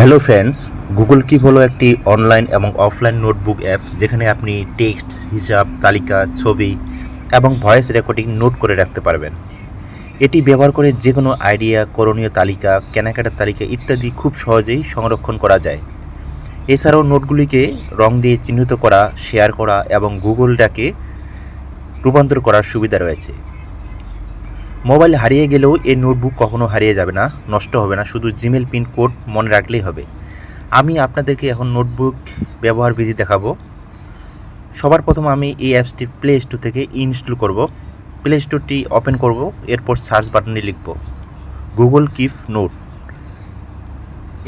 Hello friends Google keep হলো একটি online এবং অফলাইন নোটবুক অ্যাপ যেখানে আপনি টেক্সট হিসাব, তালিকা, ছবি এবং ভয়েস রেকর্ডিং নোট করে রাখতে পারবেন। এটি ব্যবহার করে যে কোনো আইডিয়া করণীয় তালিকা, কেনাকাটার তালিকা ইত্যাদি খুব সহজেই সংরক্ষণ করা যায়। এছাড়াও নোটগুলিকে রং দিয়ে চিহ্নিত করা শেয়ার করা এবং গুগল ডাকে রূপান্তর করার সুবিধা রয়েছে। মোবাইল হারিয়ে গেলেও এই নোটবুক কখনো হারিয়ে যাবে না, নষ্ট হবে না, শুধু জিমেল পিন কোড মনে রাখলেই হবে। আমি আপনাদেরকে এখন নোটবুক ব্যবহার বিধি দেখাবো। সবার প্রথম আমি এই অ্যাপসটি প্লে স্টোর থেকে ইনস্টল করব। প্লে স্টোরটি ওপেন করব, এরপর সার্চ বাটনে লিখব গুগল কিপ নোট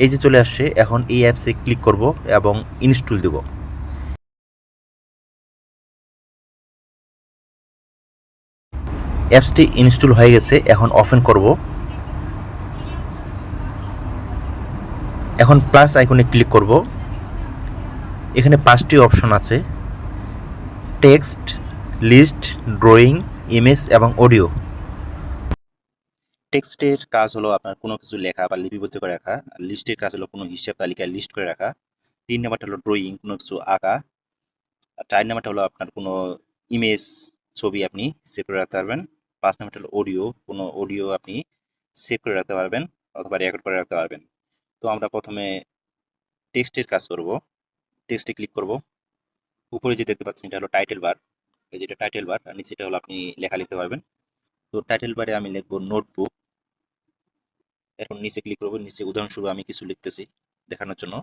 এই যে চলে আসছে, এখন এই অ্যাপসে ক্লিক করব এবং ইনস্টল দেব। অ্যাপসটি ইনস্টল হয়ে গেছে, এখন ওপেন করব। এখন প্লাস আইকনে ক্লিক করব। এখানে পাঁচটি অপশন আছে। টেক্সট লিস্ট ড্রয়িং ইমেজ এবং অডিও টেক্সটের কাজ হলো আপনার কোনো কিছু লেখা বা লিপিবদ্ধ করে রাখা। লিস্টের কাজ হলো কোনো হিসাব তালিকায় লিস্ট করে রাখা। তিন নাম্বারটা হলো ড্রয়িং কোনো কিছু আঁকা। আর চার নাম্বারটা হলো আপনার কোনো ইমেজ ছবি আপনি সেভ করে রাখতে পারবেন। পাঁচ নাম্বারটা অডিও কোনো অডিও আপনি সেভ করে রাখতে পারবেন অথবা রেকর্ড করে রাখতে পারবেন। তো আমরা প্রথমে টেক্সটের কাজ করব। টেক্সটে ক্লিক করব। উপরে যে দেখতে পাচ্ছেন এটা হলো টাইটেল বার এই যেটা টাইটেল বার আর নিচেটা হলো আপনি লেখা লিখতে পারবেন। তো টাইটেল বারে আমি লিখব নোটবুক এরপর নিচে ক্লিক করব। নিচে উদাহরণস্বরূপ আমি কিছু লিখতেছি দেখানোর জন্য।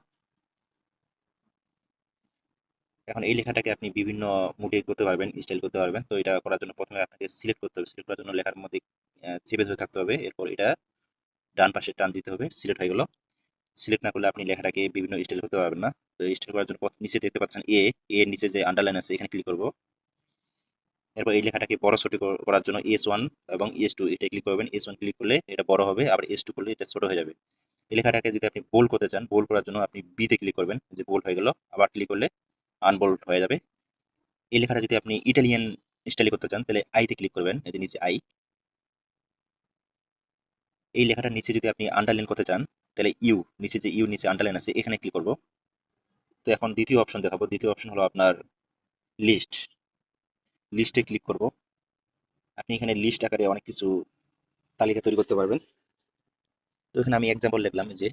এখন এই লেখাটাকে আপনি বিভিন্ন মুডে করতে পারবেন স্টাইল করতে পারবেন। তো এটা করার জন্য প্রথমে আপনাকে সিলেক্ট করতে হবে। সিলেক্ট করার জন্য লেখার মধ্যে চেপে ধরে থাকতে হবে। এরপর এটা ডান পাশে টান দিতে হবে। সিলেক্ট হয়ে গেল। সিলেক্ট না করলে আপনি লেখাটাকে বিভিন্ন স্টাইল করতে পারবেন না। তো স্টাইল করার জন্য নিচে দেখতে পাচ্ছেন এ এর নিচে যে আন্ডারলাইন আছে, এখানে ক্লিক করব। এরপর এই লেখাটাকে বড় ছোট করার জন্য এস ওয়ান এবং এস টু এটা ক্লিক করবেন। এস ওয়ান ক্লিক করলে এটা বড় হবে, আবার এস টু করলে এটা ছোট হয়ে যাবে। এই লেখাটাকে যদি আপনি বোল্ড করতে চান বোল্ড করার জন্য আপনি বি তে ক্লিক করবেন। যে বোল্ড হয়ে গেল, আবার ক্লিক করলে আনবোল্ড হয়ে যাবে। এই লেখাটা যদি আপনি ইটালিয়ান স্টাইলে করতে চান, তাহলে আইতে ক্লিক করবেন, এই যে নিচে আই এই লেখাটার নিচে যদি আপনি আন্ডারলাইন করতে চান, তাহলে ইউ নিচে যে ইউ নিচে আন্ডারলাইন আছে, এখানে ক্লিক করব। তো এখন দ্বিতীয় অপশন দেখাবো। দ্বিতীয় অপশন হলো আপনার লিস্ট লিস্টে ক্লিক করব। আপনি এখানে লিস্ট আকারে অনেক কিছু তালিকা তৈরি করতে পারবেন। তো এখানে আমি এক্সাম্পল লিখলাম যে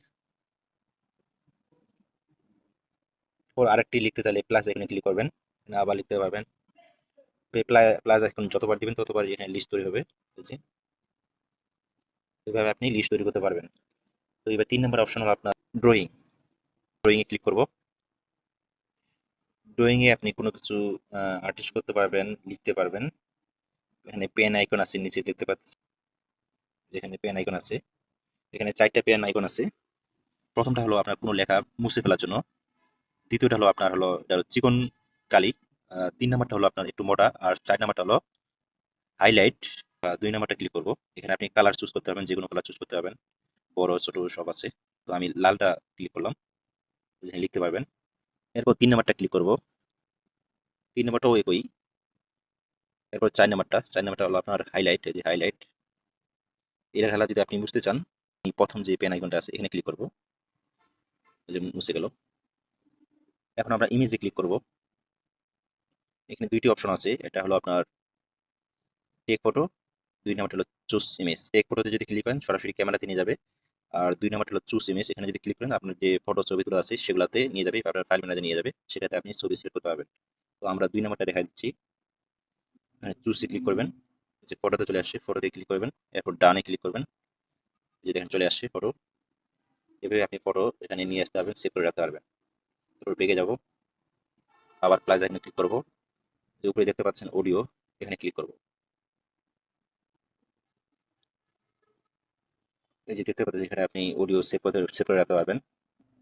ওর আরেকটি লিখতে চাইলে প্লাস এখানে ক্লিক করবেন, আবার লিখতে পারবেন। প্লাস এখন যতবার দিবেন ততবার এখানে লিস্ট তৈরি হবে এই যে এভাবে আপনি লিস্ট তৈরি করতে পারবেন। তো এবার তিন নম্বর অপশন হলো আপনার ড্রয়িং ড্রয়িং এ ক্লিক করব। ড্রয়িং এ আপনি কোনো কিছু আর্টিস্ট করতে পারবেন, লিখতে পারবেন। এখানে পেন আইকন আছে, নিচে দেখতে পাচ্ছেন যেখানে পেন আইকন আছে। এখানে চারটা পেন আইকন আছে। প্রথমটা হলো আপনার কোনো লেখা মুছে ফেলার জন্য। দ্বিতীয়টা হলো আপনার হলো চিকন কালি তিন নাম্বারটা হলো আপনার একটু মোটা, আর চার নাম্বারটা হলো হাইলাইট দুই নাম্বারটা ক্লিক করব। এখানে আপনি কালার চুজ করতে পারবেন যে কোনো কালার চুজ করতে পারবেন, বড়, ছোট, সব আছে। তো আমি লালটা ক্লিক করলাম, এখানে লিখতে পারবেন। এরপর তিন নাম্বারটা ক্লিক করব। তিন নাম্বারটাও একই। এরপর চার নাম্বারটা চার নাম্বারটা হলো আপনার হাইলাইট এই যে হাইলাইট এই খেলা যদি আপনি বুঝতে চান প্রথম যে পেন আইকনটা আছে, এখানে ক্লিক করব। যে মুছে গেল। এখন আমরা ইমেজে ক্লিক করব। এখানে দুইটি অপশন আছে, এটা হলো আপনার টেক ফটো দুই নাম্বারটা হলো চুজ ইমেজ টেক ফটোতে যদি ক্লিক করেন, সরাসরি ক্যামেরাতে নিয়ে যাবে। আর দুই নাম্বারটা হলো চুজ ইমেজ এখানে যদি ক্লিক করেন, আপনার যে ফটো ছবিগুলো আছে, সেগুলোতে নিয়ে যাবে, আপনার ফাইল ম্যানেজারে নিয়ে যাবে, সেটাতে আপনি ছবি সিলেক্ট করতে পারবেন। তো আমরা দুই নাম্বারটা দেখা দিচ্ছি। চুজে ক্লিক করবেন। যে ফটোতে চলে আসছে ফটোতে ক্লিক করবেন, এরপর ডানে ক্লিক করবেন। যে দেখেন চলে আসছে ফটো এভাবে আপনি ফটো এখানে নিয়ে আসতে পারবেন সেভ করে রাখতে পারবেন। এরপর বেগে যাব। আবার প্লাস আইকনে ক্লিক করব। যে উপরে দেখতে পাচ্ছেন অডিও এখানে ক্লিক করব। এই যে দেখতে পাচ্ছেন, এখানে আপনি অডিও সেভ করে সেভ করে রাখতে পারবেন।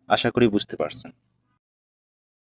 আশা করি বুঝতে পারছেন।